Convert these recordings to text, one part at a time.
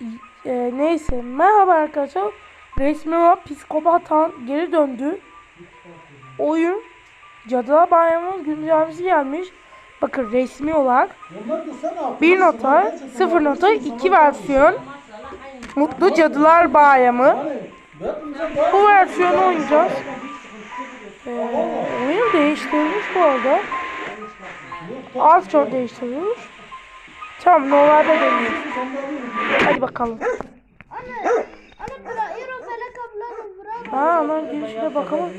Ee, neyse merhaba arkadaşlar. Resmime psikopatan geri döndü. Oyun Cadılar Bayramı'nın güncellemesi gelmiş. Bakın resmi olarak Onlar da sen al. 1 nota 0 nota 2 versiyon Mutlu Cadılar Bayramı. Bu versiyonu oynayacağız. Ee, oyun değiştirilmiş bu arada. Az çok değiştirilmiş. Tamam normalde deniyoruz. Hadi bakalım. Ha aman girişine bakalım.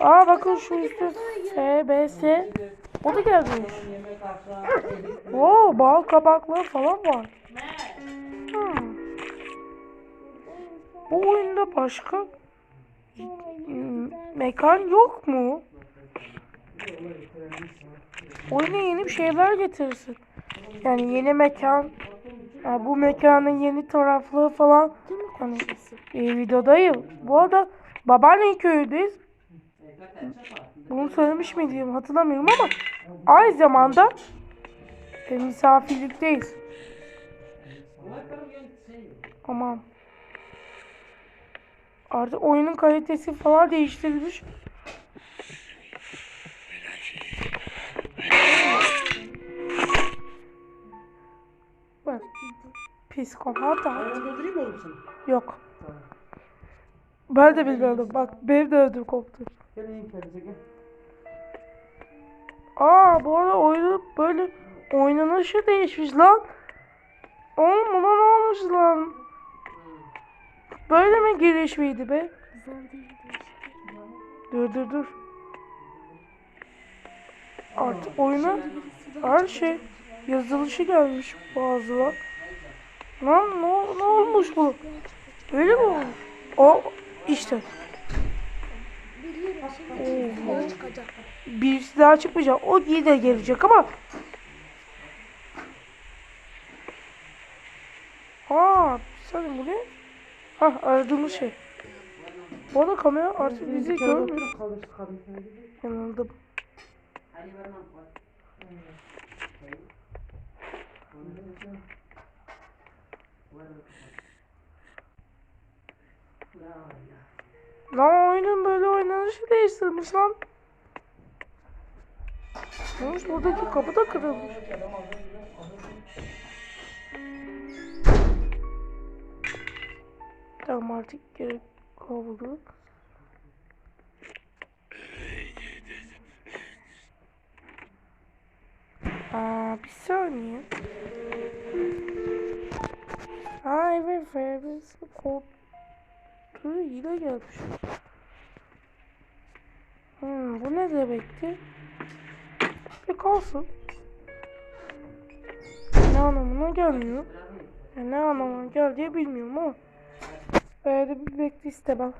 Aa bakın şu üstte SBS. O da gelmiş. Oo bal kabakları falan var. Hmm. Bu oyunda başka hmm, mekan yok mu? Oyuna yeni bir şeyler getirsin. Yani yeni mekan. ya bu mekanın yeni taraflığı falan. Hani e, videodayım. Bu arada babaanne köyüdeyiz. Bunu söylemiş miydim hatırlamıyorum ama aynı zamanda e, misafirlikteyiz. Aman. Artık oyunun kalitesi falan değiştirilmiş. Psikopat Ben öldüreyim mi oğlum seni? Yok. Ben de bilmiyordum. Bak benim de ödüm koptu. Gel kendinize gel. Aa bu arada oyunun böyle oynanışı değişmiş lan. Oğlum buna ne olmuş lan? Böyle mi giriş miydi be? Dur dur dur. Artık oyuna her şey yazılışı gelmiş bazılar. Lan ne, ne olmuş bu? Öyle mi olmuş? O işte. Birisi daha çıkmayacak. O yine gelecek ama. Bir saniye bu ne? Hah aradığımız şey. Bu arada kamera artık bizi görmüyor. Kaldır kadın seni. Lan oyunun böyle oynanışı değiştirmiş lan. Olmuş buradaki kapı da kırılmış. Tamam artık geri kaldı. Aa, bir saniye. Aa evet evet. Kod yine gelmiş. Hmm, bu ne demekti? Bir kalsın. Ne anlamına gelmiyor. Ya ne anlamına geldiği bilmiyorum ama. Böyle de bir bekle istemem.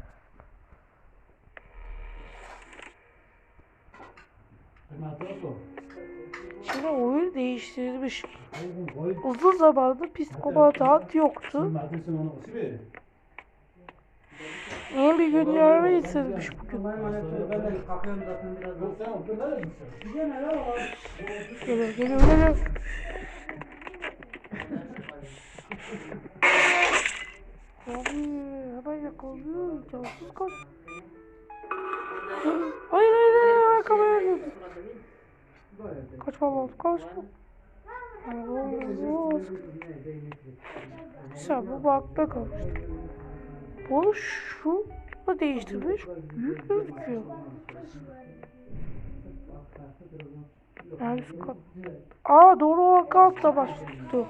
Ben hatırladım. Şimdi oyun değiştirilmiş. Uzun zamandır psikopat hat yoktu. Yeni bir güncelleme getirmiş bugün. Geliyor geliyor geliyor. Abi hemen yakalıyor. Cansız kaç. Hayır hayır hayır arkamaya Kaçmam lazım kaçma. Sen bu bakta kalmıştı. Bu şu da değiştirmiş. Büyük gözüküyor. Yani şu kat. Aa doğru o kalkta başladı.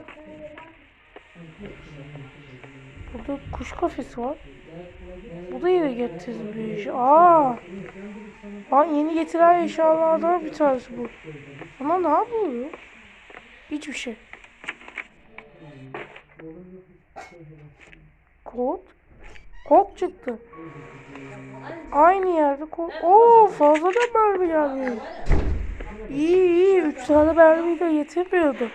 Burada kuş kafesi var. Bu da yine getirilmiş. Aa. Lan yeni getiren eşyalardan bir tanesi bu. Ama ne yapıyor? Hiçbir şey. Kod. Kod çıktı. Aynı yerde kod. Oo fazla da mermi geldi. İyi iyi. Üç tane mermiyi de yetirmiyordu.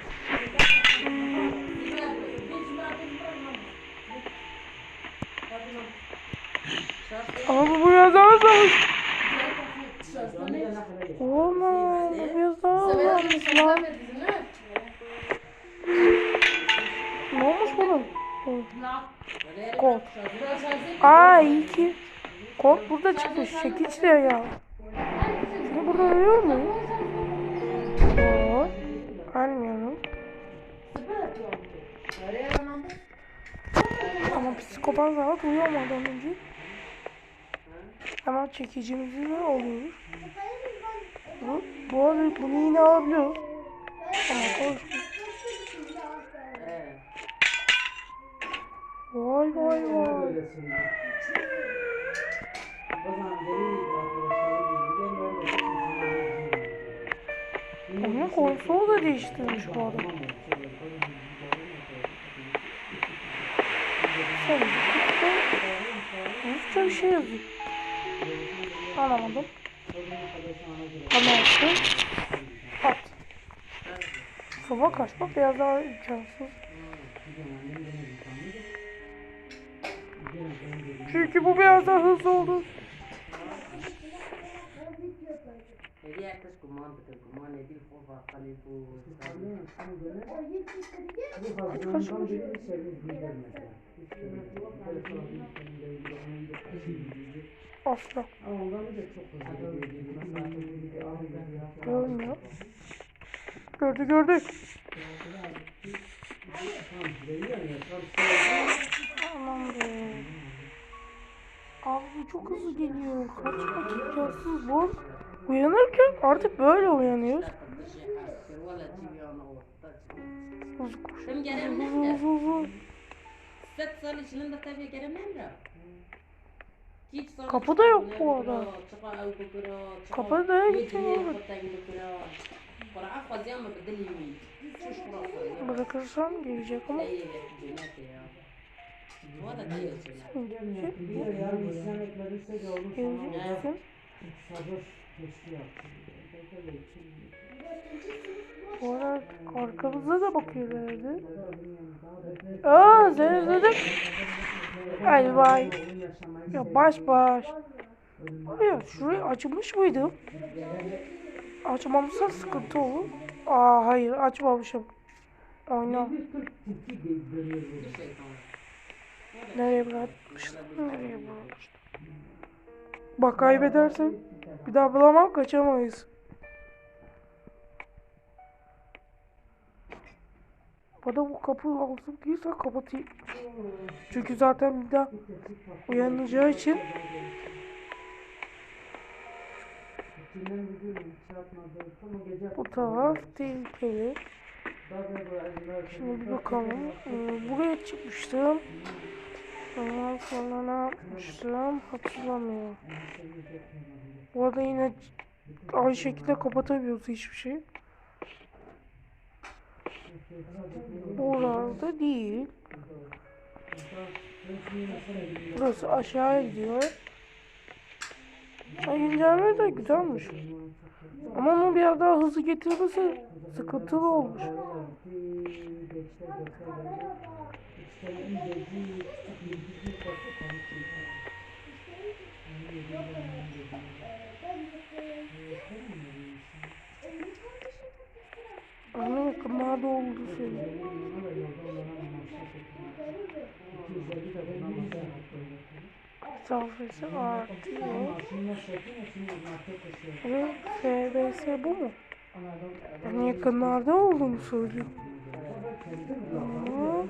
Ama bu biraz daha azalmış. Oğlum bu biraz daha azalmış lan. Ne olmuş bunun? Kol. Aa iyi ki. Kol burada çıkmış. Çekiç de ya. Şimdi burada uyuyor mu? Yok. Anlıyorum. Ama psikopat rahat uyuyamadan önce. Hemen çekicimizi de alıyoruz. Bu, bu arada bunu yine alabiliyoruz. Ama konuşma. Vay vay vay. Onun konsolu da değiştirmiş bu adam. Sen bir şey yazıyor. Anlamadım. Anlattı. At. Soba kaçmak biraz daha imkansız. Çünkü bu biraz daha hızlı oldu. Ele é que as comandas, que comanda é de fofa, falei por. Asla. Görmüyor. Gördü gördü. Aman be. Abi çok hızlı geliyor. Kaç vakit yatsız bu. Uyanırken artık böyle uyanıyoruz. Hızlı koş. Hızlı hızlı hızlı. Set sal içinde tabii gelemem de. Hiç sonra Kapı da yok bu arada. Kapı Kapı da yok. Bırakırsam gelecek ama. Geleceksin. Bu arada arkamıza da bakıyor herhalde. Aa zevzledim. Hadi bay. Ya baş baş. Oraya şurayı açmış mıydım? Açmamızda sıkıntı olur. Aa hayır açmamışım. Oyna. Nereye bırakmıştım? Nereye bırakmıştım? Bak kaybedersem bir daha bulamam kaçamayız. Bana bu kapı lazım değilse kapatayım. Çünkü zaten bir daha uyanacağı için bu taraf tehlikeli. Şimdi bir bakalım. Ee, buraya çıkmıştım. Ondan sonra ne yapmıştım hatırlamıyorum. Bu arada yine aynı şekilde kapatamıyoruz hiçbir şey. Buralarda değil. Burası aşağıya gidiyor. Ay güncelleme de güzelmiş. Ama onu biraz daha hızlı getirmesi sıkıntılı olmuş. Ana yakınlarda oldu senin. Mesafesi artıyor. Ve FBS bu mu? Yani yakınlarda olduğunu söylüyor. Ama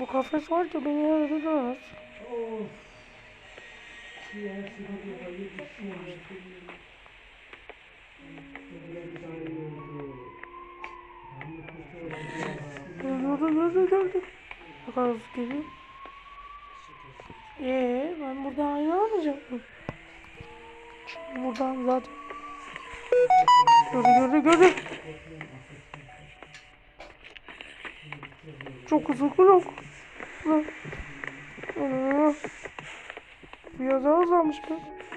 bu kafes var ki beni öldürmez. Gördü gördü gördü. Ne kadar hızlı geliyor. Ee, ben buradan ayrılamayacak mıyım? Çünkü buradan zaten. Gördü gördü gördü. Çok hızlı yok. Biraz daha hızlanmış be.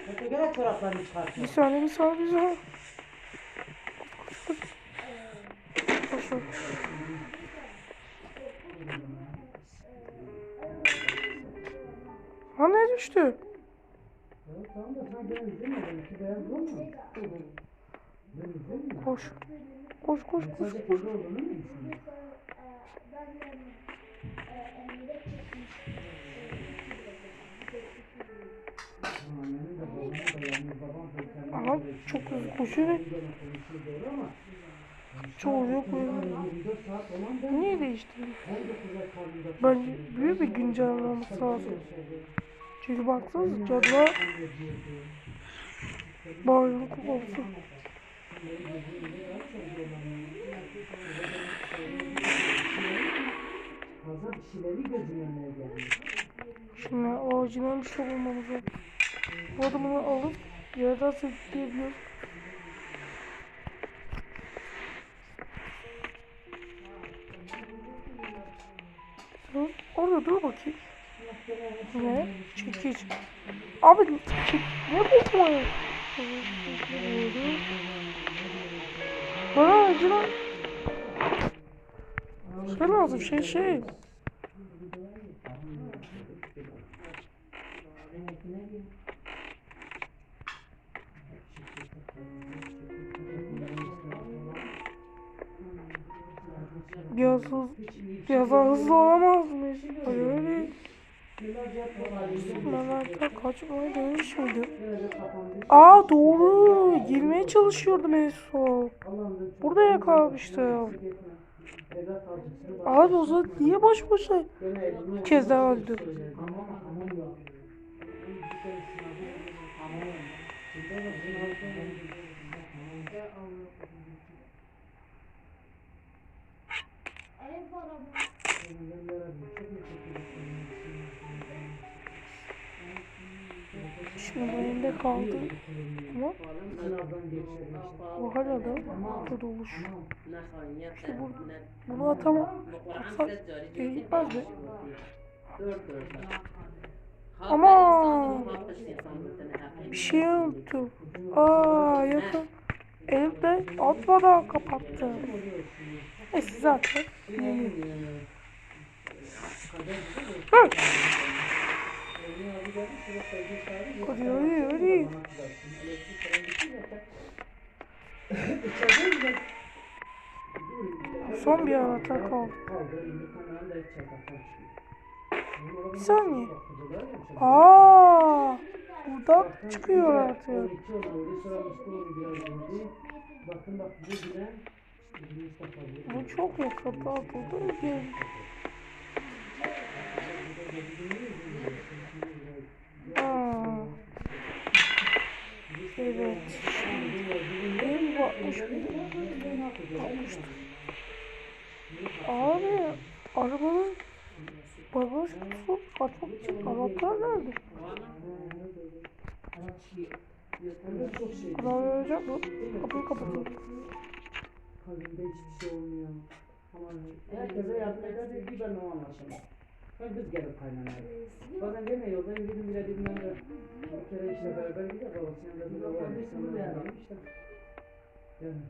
Hadi gel çoraplarını çıkart. Bir saniye bir saniye bir saniye. Koş, koş. Koş, koş. Ha ne düştü? İzlemedin. Koş. Koş koş koş. Ama çok hızlı koşuyor ve çoğu yok böyle. 24 saat olan ben Niye değiştirdin? 19'a karnında Bence büyük bir güncelleme olması lazım. Çünkü baksanıza cadılar bağırlık olsun. Şimdi orijinal bir bulmamız lazım. Bu adamı alıp yerden sürükleyebiliyoruz. Dur, Orada dur bakayım. Ne? Çekiç. Abi çek, ne bu mu? Bana acılan şey lazım şey şey. Hızlı olamaz mıyız? Öyle. Mehmet'e kaçmayı denemiş miydi? Aa doğru. Girmeye çalışıyordum en son. Burada yakalamıştım. Abi o zaman niye boş boşa bir kez daha öldü? Şimdi bu elimde kaldı. Ama bu hala da burada oluş. İşte bu, bunu atamam. Atsak geri gitmez mi? Ama bir şey unuttum. Aa yakın. Elimde atmadan kapattı. Neyse zaten. yeni. Hadi hadi hadi. Son bir anahtar kaldı. Bir saniye. Aa, buradan çıkıyor artık. Bu çok yakın. Atıldı mı? Aa. Evet. Benim bu 60 Abi arabanın bagaj kutusu açmak için anahtar nerede? Karar vereceğim mi? Kapıyı kapatıyorum. Kalbimde hiçbir şey olmuyor. Herkese yardım eder de bir ben o anlaşamam. Ben kız gelip kaynanaya. Bazen gene yoldayım dedim bile ben de bir kere işte beraber gidiyor babası yanında bir var. İnsanlar yanında işte. Yani.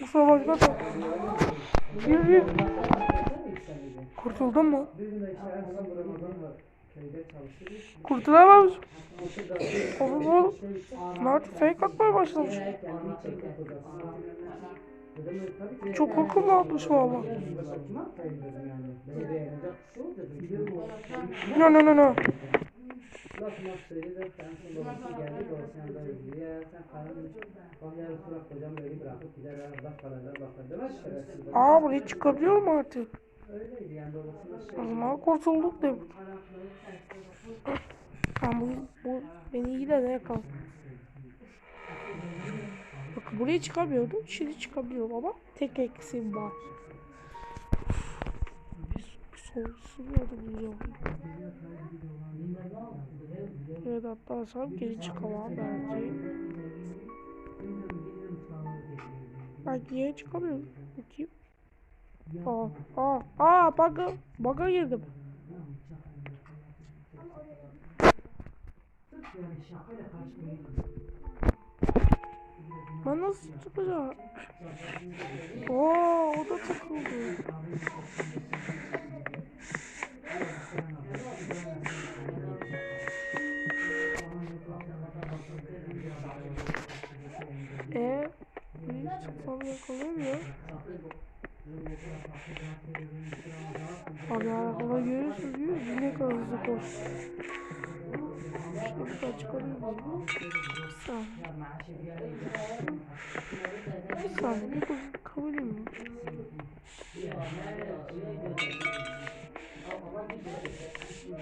Kusura bakma da. Yürü yürü. Kurtuldun mu? Bir bu. Ortada Oğlum oğlum. Mert fake atmaya başlamış. Çok valla. Şey oldu dedim. No no no no. Aa buraya çıkabiliyor mu artık? O zaman kurtulduk demek. Ama bu, bu beni yine de yakaladı. Buraya çıkamıyordum. Şimdi çıkabiliyorum ama tek eksiğim var. Nerede bulacağım? Evet atlarsam geri çıkamam belki. Belki yere çıkamıyorum. Bakayım. Aa, aa, aa, baga, baga girdim. Ben nasıl çıkacağım? Oo, o da takıldı. Eee? Buraya çıksam yakalamıyor. Abi arabada görüyorsunuz değil mi? Ne kadar hızlı koştu koş. Şuradan çıkarayım. Bir saniye. Bir saniye. Dur. Kabul edeyim.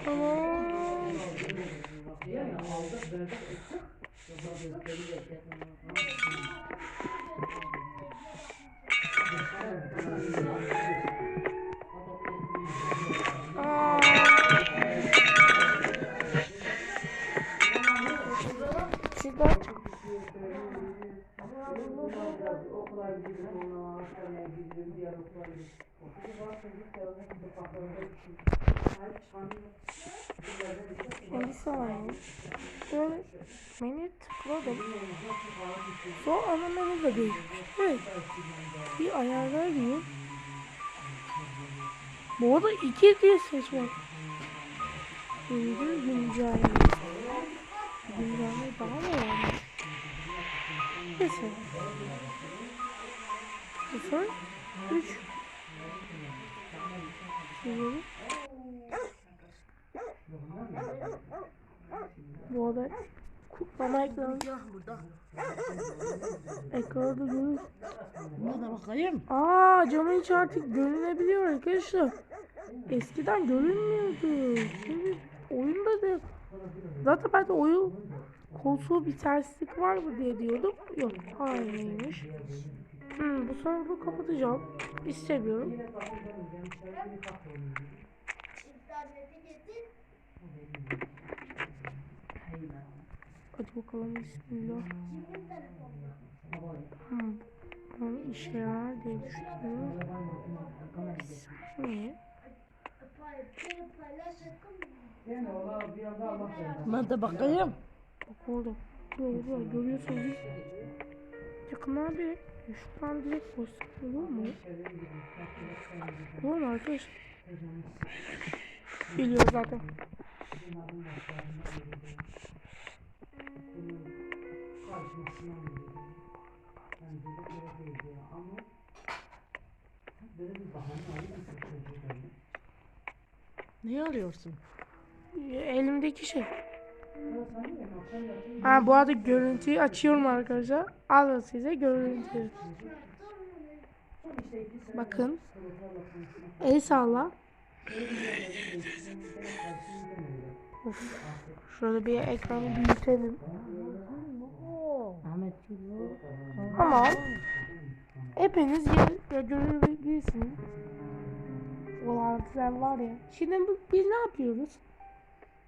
Tamam. Aa. Okula gidiyorum, ona hastaneye gidiyorum, diğer okula gidiyorum. Okula bakınca sonra gidip bakıyorum. Hayır, çıkamıyorum. bir saniye. Böyle beni tıkladım. Ana menü de değil. Evet. Bir ayarlar diyeyim. Bu arada iki diye seç var. Gündüz güncel. Güncel daha mı var? Neyse. Sıfır. Üç. Sıfır. Bu arada kutlama ekranı. Ekranda görürüz. Burada bakayım. Aa camın içi artık görünebiliyor arkadaşlar. Eskiden görünmüyordu. Şimdi oyunda da zaten ben de oyun konsol bir terslik var mı diye diyordum. Yok aynıymış. Hmm, bu server'ı kapatacağım. İstemiyorum. Hadi bakalım bismillah. Hmm. Bu işe yarar diye düşünüyorum. Bir korusun. Ben de bakayım. Bak. Burada burada görüyorsunuz? Yakından direkt şuradan direkt koysak olur mu? Olur mu arkadaşlar? Biliyor zaten. Ne arıyorsun? Elimdeki şey. Ha bu arada görüntüyü açıyorum arkadaşlar. Alın size görüntü. Bakın. El salla. Of. Şöyle bir ekranı büyütelim. Ama hepiniz görebilirsiniz. Volantiler var ya. Şimdi biz ne yapıyoruz?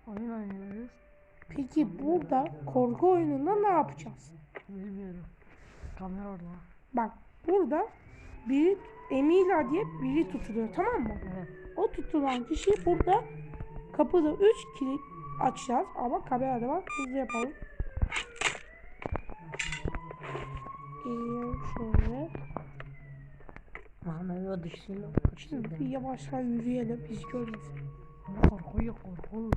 Oyun oynuyoruz. Peki burada korku oyununda ne yapacağız? Bilmiyorum. Kamera orada. Bak burada biri Emila diye biri tutuluyor tamam mı? Evet. O tutulan kişi burada kapıda 3 kilit açacağız ama kamerada var. Hızlı yapalım. Geliyorum şöyle. Ahmet o dışını Şimdi bir yavaştan yürüyelim biz görmesin. Korkuyor korku.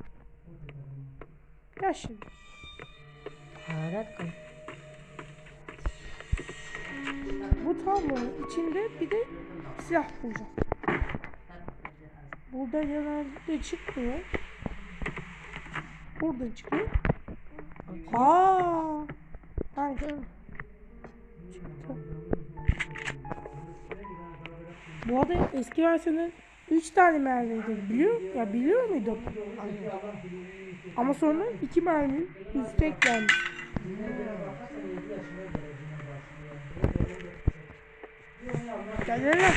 Gel şimdi. Hayret kal. Bu tablonun içinde bir de silah bulacağız. Burada genelde çıkmıyor. Burada çıkıyor. Aa! Hayır. Çıktı. Bu arada eski versiyonun 3 tane mermiydi. Biliyor, ya biliyor muydun? Ama sonra 2 mermi üstü eklenmiş. Gel gel gel.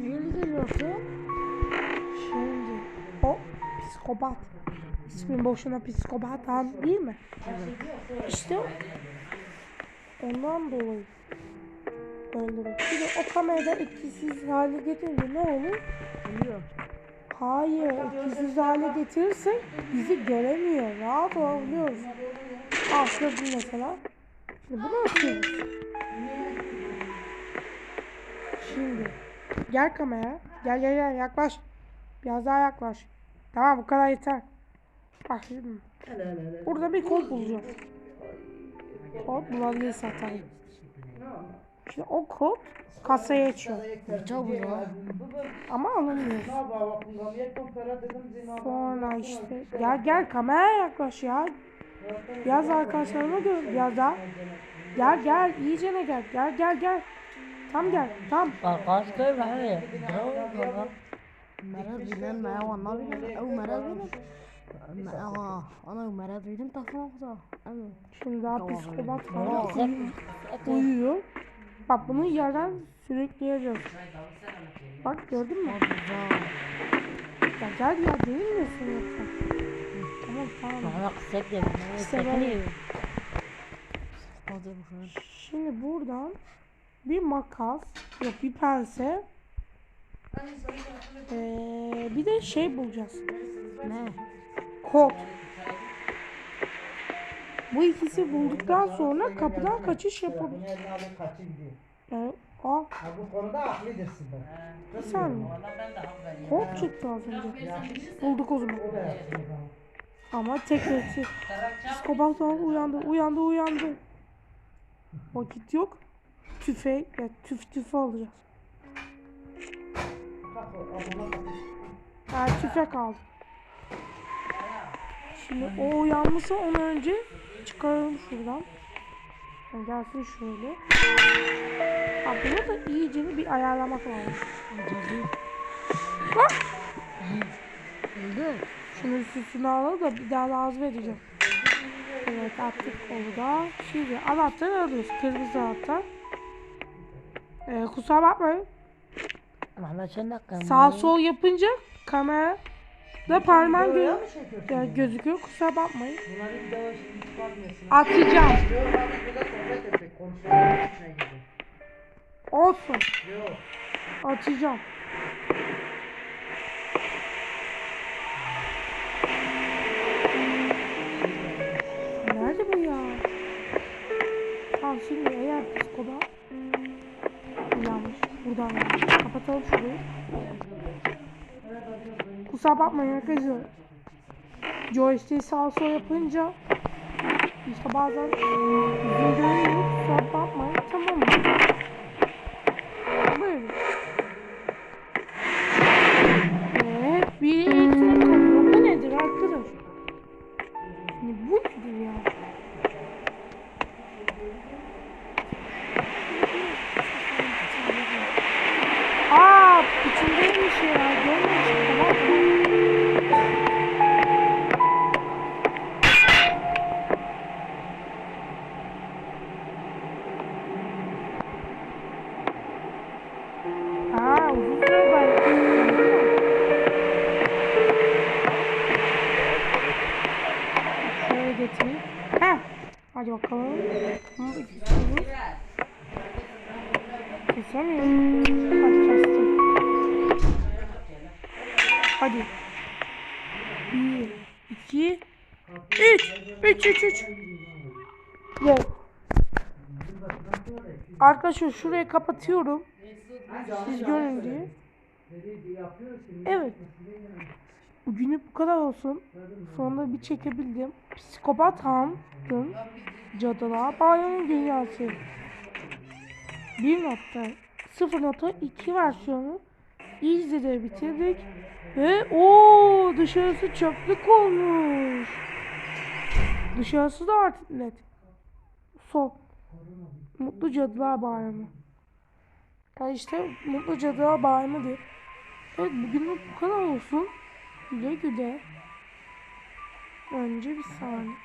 Nereye geliyorsun? Şimdi o psikopat. İsmin boşuna psikopat han değil mi? İşte ondan dolayı öldürür. De o kamerada etkisiz hale getirince ne olur? Biliyorum. Hayır, etkisiz hale getirirse bizi göremiyor. Rahat olabiliyoruz. Al şurada mesela. Şimdi bunu atıyoruz. Şimdi gel kamera. Gel gel gel yaklaş. Biraz daha yaklaş. Tamam bu kadar yeter. Bak şimdi. Burada bir kod bulacağız. Kod bulabilirse atarım. Şimdi o kod kasaya açıyor. Çabuk ya. Ama alınmıyor. Sonra işte. Ya gel kameraya yaklaş ya. Yaz arkadaşlarıma gör. Ya da. Gel gel iyicene gel. Gel gel gel. Tam gel. Tam. Arkadaş gel. Hani- merhaba. Merhaba. Merhaba. Merhaba. Merhaba. Merhaba. Ömer. Aa, ana Ömer'e duydum takma. Şimdi abi psikopat falan uyuyor. Bak bunu yerden sürükleyeceğiz. Bak gördün mü? Ya gel ya değil mi yoksa? Tamam tamam. Bana kısık de. Şimdi buradan bir makas, yok bir pense. Ee, bir de şey bulacağız. Ne? Kod. Bu ikisi bulduktan sonra kapıdan kaçış yapabilir. Yani, aa, bu konuda haklıdırsın ben. bir saniye. Kod çıktı az önce. Bulduk o zaman. Ama tek eksi. Psikopat uyandı, uyandı, uyandı. Vakit yok. Tüfek, ya tüf tüfe alacağız. Ha, tüfek aldım. Şimdi o uyanmışsa onu önce çıkaralım şuradan. Yani gelsin şöyle. Ha, bunu da iyice bir ayarlamak lazım. Bak. öldü Şunu üstüne alalım da bir daha lazım edeceğim. Evet attık kolu da. Şimdi anahtarı alıyoruz. Kırmızı anahtar. Ee, kusura bakmayın. Sağ sol yapınca kamera da Videoya gö ya gözüküyor. Kusura bakmayın. Atacağım. Olsun. Atacağım. Nerede bu ya? Tamam şimdi eğer psikopat yanlış. Buradan yanlış. Kapatalım şurayı. Kusura bakmayın arkadaşlar. Joystick'i sağa sola yapınca işte bazen uzun dönüyor. Kusura bakmayın. Tamam mı? Buyurun. Evet, bir elektrik kalıyor. Bu nedir arkadaş? Bu nedir ya? Gel. Arkadaşlar şurayı kapatıyorum. Siz görün diye. Evet. Bugünlük bu kadar olsun. Sonunda bir çekebildim. Psikopat Hunt'ın Cadılar Bayramı Dünyası 1.0.2 versiyonu izledi bitirdik. Ve o dışarısı çöplük olmuş. Dışarısı da artık net. Son. Mutlu Cadılar Bayramı. Yani işte Mutlu Cadılar Bayramı diye. Evet bugünlük bu kadar olsun. Güle güle. Önce bir saniye.